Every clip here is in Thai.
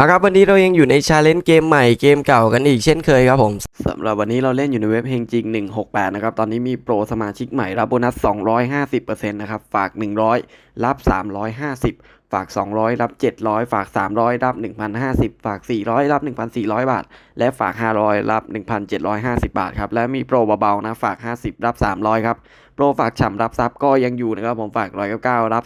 มาครับวันนี้เรายังอยู่ในชาเลนจ์เกมใหม่เกมเก่ากันอีกเช่นเคยครับผมสำหรับวันนี้เราเล่นอยู่ในเว็บเฮงจริง 168 นะครับ ตอนนี้มีโปรสมาชิกใหม่รับโบนัส 250%นะครับ ฝาก 100 รับ 350 ฝาก 200 รับ 700 ฝาก 300 รับ 1,050 ฝาก 400 รับ 1,400 บาท และฝาก 500 รับ 1,750 บาทครับ และมีโปรเบาๆนะ ฝาก 50 รับ 300 ครับ โปรฝากฉ่ำรับซับก็ยังอยู่นะครับ ผมฝาก 199 รับ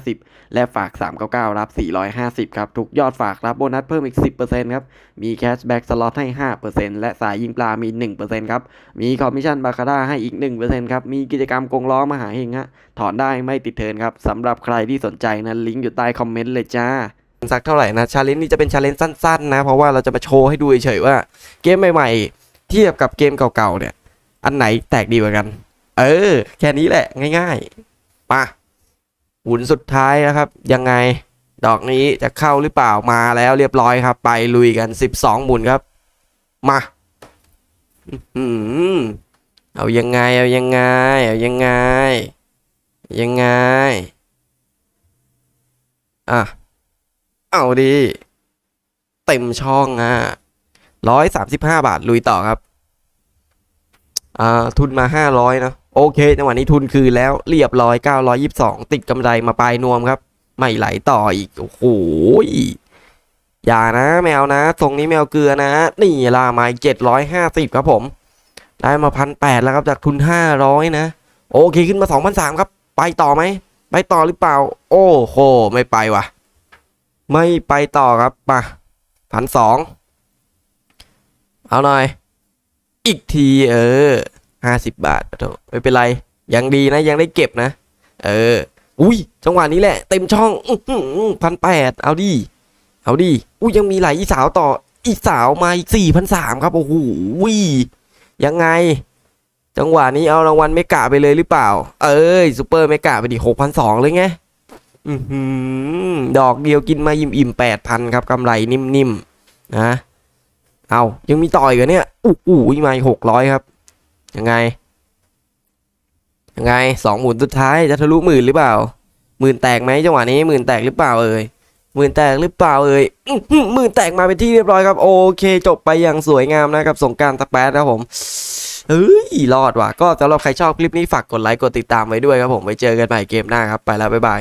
250 และฝาก 399 รับ 450 ครับ ทุกยอดฝากรับโบนัสเพิ่มอีก 10%ครับ มีแคชแบ็กสล็อตให้ 5%และสายยิงปลามี 1%ครับ มีคอมมิชชั่นบาคาร่าให้อีก 1%ครับ มีกิจกรรมกงล้อมหาเฮงฮะ ถอนได้ไม่ติดเทินครับสำหรับใครที่สนใจนะลิงก์อยู่ต้คอมเมนต์เลยจ้าสักเท่าไหร่นะชาเลนจ์นี้จะเป็นชาเลนจ์สั้นๆ นะ เพราะว่าเราจะมาโชว์ให้ดูเฉยๆว่าเกมใหม่ๆ เทียบกับเกมเก่าๆเนี่ย อันไหนแตกดีกว่ากัน เออ แค่นี้แหละง่ายๆมาหุนสุดท้ายนะครับ ยังไงดอกนี้จะเข้าหรือเปล่ามาแล้วเรียบร้อยครับ ไปลุยกัน 12 หมุนครับ มาอื้อหือเอายังไงเอายังไง เอายังไง ยังไง อะ เอาดีเต็มช่องอะร้อยสามสิบห้าบาทลุยต่อครับ อ่า ทุนมาห้าร้อยนะโอเคจังหวะนี้ทุนคืนแล้วเรียบร้อยเก้าร้อยยี่สิบสองติดกำไรมาปลายนวมครับ ไม่ไหลต่ออีก โอ้โหยอย่านะแมวนะทรงนี้แมวเกลือนะ นี่ลามาเจ็ดร้อยห้าสิบครับผม ได้มาพันแปดแล้วครับจากทุนห้าร้อยนะ โอเคขึ้นมาสองพันสามครับ ไปต่อไหม ไปต่อหรือเปล่า โอ้โห ไม่ไปว่ะไม่ไปต่อครับ มาพันสองเอาหน่อย อีกทีเออห้าสิบบาทโถไม่เป็นไร ยังดีนะ ยังได้เก็บนะ เออ อุ้ย จังหวะนี้แหละ เต็มช่องพันแปดเอาดิ เอาดิ อุ้ยยังมีหลายอีสาวต่อ อีสาวมาอีกสี่พันสามครับ โอ้โหยังไง จังหวะนี้เอารางวัลเมกะไปเลยหรือเปล่า เอ้ยซูเปอร์เมกะไปดิหกพันสองเลยไงดอกเดียวกินมาอิ่มอิ่มแปดพันครับกำไรนิ่มๆนะเอายังมีต่อยกันเนี่ยอู้อู้มาหกร้อยครับ ยังไง ยังไงสองหมุนสุดท้ายจะทะลุหมื่นหรือเปล่าหมื่นแตกไหมจังหวะนี้หมื่นแตกหรือเปล่าเอ่ยหมื่นแตกหรือเปล่าเอ่ยหมื่นแตกมาเป็นที่เรียบร้อยครับ โอเค จบไปอย่างสวยงามนะครับสงกรารตะแป๊ดครับผม เฮ้ยรอดว่ะก็สำหรับใครชอบคลิปนี้ฝากกดไลค์กดติดตามไว้ด้วยครับผมไว้เจอกันใหม่เกมหน้าครับไปแล้วบ๊ายบาย